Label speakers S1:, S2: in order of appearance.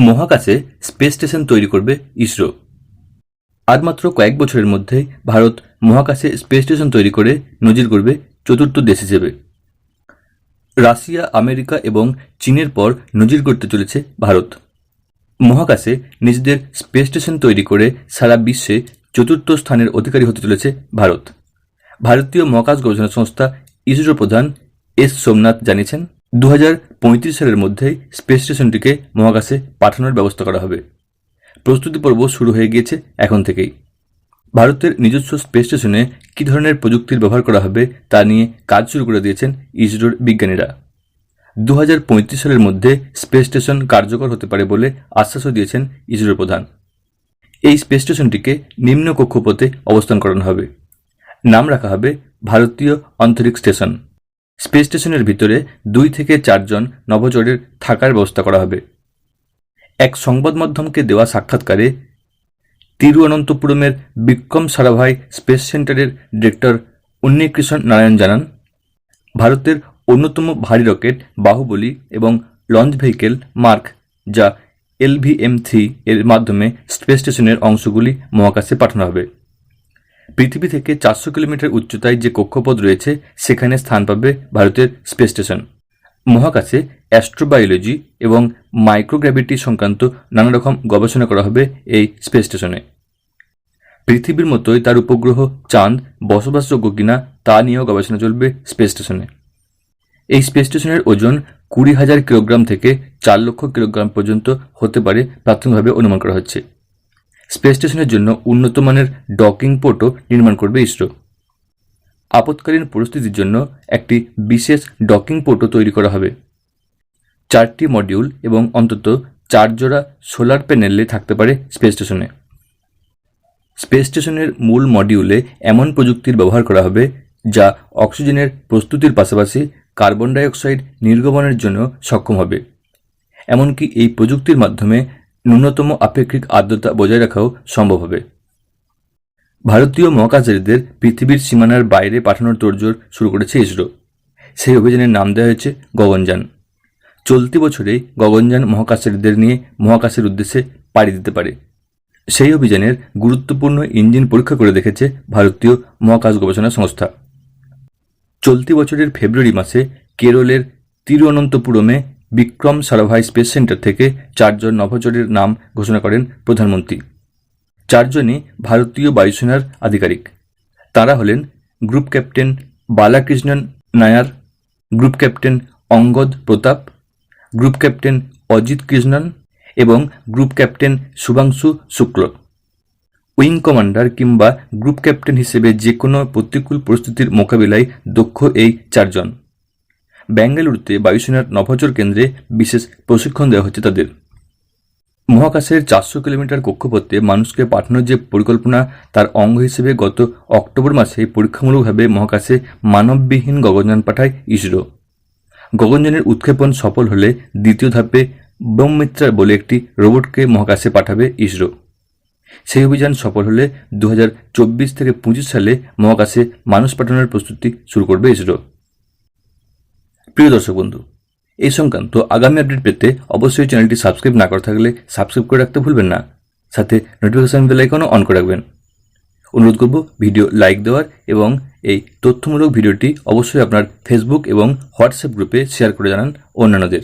S1: মহাকাশে space station তৈরি করবে ইসরো। আর মাত্র কয়েক বছরের মধ্যে ভারত মহাকাশে স্পেস স্টেশন তৈরি করে নজির করবে চতুর্থ দেশ হিসেবে। রাশিয়া, আমেরিকা এবং চীনের পর নজির করতে চলেছে ভারত। মহাকাশে নিজেদের স্পেস স্টেশন তৈরি করে সারা বিশ্বে চতুর্থ স্থানের অধিকারী হতে চলেছে ভারত। ভারতীয় মহাকাশ গবেষণা সংস্থা ইসরো প্রধান এস সোমনাথ জানিয়েছেন দু হাজার পঁয়ত্রিশ সালের মধ্যেই স্পেস স্টেশনটিকে মহাকাশে পাঠানোর ব্যবস্থা করা হবে। প্রস্তুতি পর্ব শুরু হয়ে গিয়েছে এখন থেকেই। ভারতের নিজস্ব স্পেস স্টেশনে কী ধরনের প্রযুক্তির ব্যবহার করা হবে তা নিয়ে কাজ শুরু করে দিয়েছেন ইসরোর বিজ্ঞানীরা। দু হাজার পঁয়ত্রিশ সালের মধ্যে স্পেস স্টেশন কার্যকর হতে পারে বলে আশ্বাসও দিয়েছেন ইসরোর প্রধান। এই স্পেস স্টেশনটিকে নিম্ন কক্ষপথে অবস্থান করানো হবে। নাম রাখা হবে ভারতীয় অন্তরিক্ষ স্টেশন। স্পেস স্টেশনের ভিতরে দুই থেকে চারজন নভোচরের থাকার ব্যবস্থা করা হবে। এক সংবাদ মাধ্যমকে দেওয়া সাক্ষাৎকারে তিরুঅনন্তপুরমের Vikram Sarabhai space centre director Unnikrishnan Narayan জানান, ভারতের অন্যতম ভারী রকেট, বাহুবলী এবং লঞ্চ ভেহিকেল মার্ক, যা এলভিএম থ্রি এর মাধ্যমে স্পেস স্টেশনের অংশগুলি মহাকাশে পাঠানো হবে। পৃথিবী থেকে চারশো কিলোমিটার উচ্চতায় যে কক্ষপথ রয়েছে, সেখানে স্থান পাবে ভারতের স্পেস স্টেশন। মহাকাশে অ্যাস্ট্রোবায়োলজি এবং মাইক্রোগ্র্যাভিটি সংক্রান্ত নানা রকম গবেষণা করা হবে এই স্পেস স্টেশনে। পৃথিবীর মতোই তার উপগ্রহ চাঁদ, বসবাসযোগ্য কিনা তা নিয়েও গবেষণা চলবে স্পেস স্টেশনে। এই স্পেস স্টেশনের ওজন কুড়ি হাজার কিলোগ্রাম থেকে চার লক্ষ কিলোগ্রাম পর্যন্ত হতে পারে প্রাথমিকভাবে অনুমান করা হচ্ছে। স্পেস স্টেশনের জন্য উন্নত মানের ডকিং পোর্টও নির্মাণ করবে ইসরো। আপৎকালীন পরিস্থিতির জন্য একটি বিশেষ ডকিং পোর্টও তৈরি করা হবে। চারটি মডিউল এবং অন্তত চার জোড়া সোলার প্যানেলে থাকতে পারে স্পেস স্টেশনে। স্পেস স্টেশনের মূল মডিউলে এমন প্রযুক্তির ব্যবহার করা হবে যা অক্সিজেনের প্রস্তুতির পাশাপাশি কার্বন ডাইঅক্সাইড নির্গমনের জন্য সক্ষম হবে। এমনকি এই প্রযুক্তির মাধ্যমে ন্যূনতম আপেক্ষিক আর্দ্রতা বজায় রাখাও সম্ভব হবে। ভারতীয় মহাকাশচারীদের পৃথিবীর সীমানার বাইরে পাঠানোর তোড়জোড় শুরু করেছে ইসরো। সেই অভিযানের নাম দেওয়া হয়েছে গগনযান। চলতি বছরেই গগনযান মহাকাশচারীদের নিয়ে মহাকাশের উদ্দেশ্যে পাড়ি দিতে পারে। সেই অভিযানের গুরুত্বপূর্ণ ইঞ্জিন পরীক্ষা করে দেখেছে ভারতীয় মহাকাশ গবেষণা সংস্থা। চলতি বছরের ফেব্রুয়ারি মাসে কেরলের তিরুঅনন্তপুরমে বিক্রম সারাভাই স্পেস সেন্টার থেকে চারজন নভোচরের নাম ঘোষণা করেন প্রধানমন্ত্রী। চারজনই ভারতীয় বায়ুসেনার আধিকারিক। তারা হলেন group captain Balakrishnan Nair, group captain Angad Pratap, group captain Ajit Krishnan এবং group captain Shubhanshu Shukla. Wing commander কিংবা গ্রুপ ক্যাপ্টেন হিসেবে যে কোনো প্রতিকূল পরিস্থিতির মোকাবিলায় দক্ষ এই চারজন। বেঙ্গালুরুতে বায়ুসেনার নভোচর কেন্দ্রে বিশেষ প্রশিক্ষণ দেওয়া হচ্ছে তাদের। মহাকাশের চারশো কিলোমিটার কক্ষপথে মানুষকে পাঠানোর যে পরিকল্পনা, তার অঙ্গ হিসেবে গত অক্টোবর মাসে পরীক্ষামূলকভাবে মহাকাশে মানববিহীন গগনযান পাঠায় ইসরো। গগনযানের উৎক্ষেপণ সফল হলে দ্বিতীয় ধাপে ব্রহ্মিত্রা বলে একটি রোবটকে মহাকাশে পাঠাবে ইসরো। সেই অভিযান সফল হলে দু হাজার চব্বিশ থেকে পঁচিশ সালে মহাকাশে মানুষ পাঠানোর প্রস্তুতি শুরু করবে ইসরো। প্রিয় দর্শক বন্ধু, এই সংক্রান্ত আগামী আপডেট পেতে অবশ্যই চ্যানেলটি সাবস্ক্রাইব না করা থাকলে সাবস্ক্রাইব করে রাখতে ভুলবেন না। সাথে নোটিফিকেশান বেল আইকনও অন করে রাখবেন। অনুরোধ করব ভিডিও লাইক দেওয়ার এবং এই তথ্যমূলক ভিডিওটি অবশ্যই আপনার ফেসবুক এবং হোয়াটসঅ্যাপ গ্রুপে শেয়ার করে জানান অন্যান্যদের।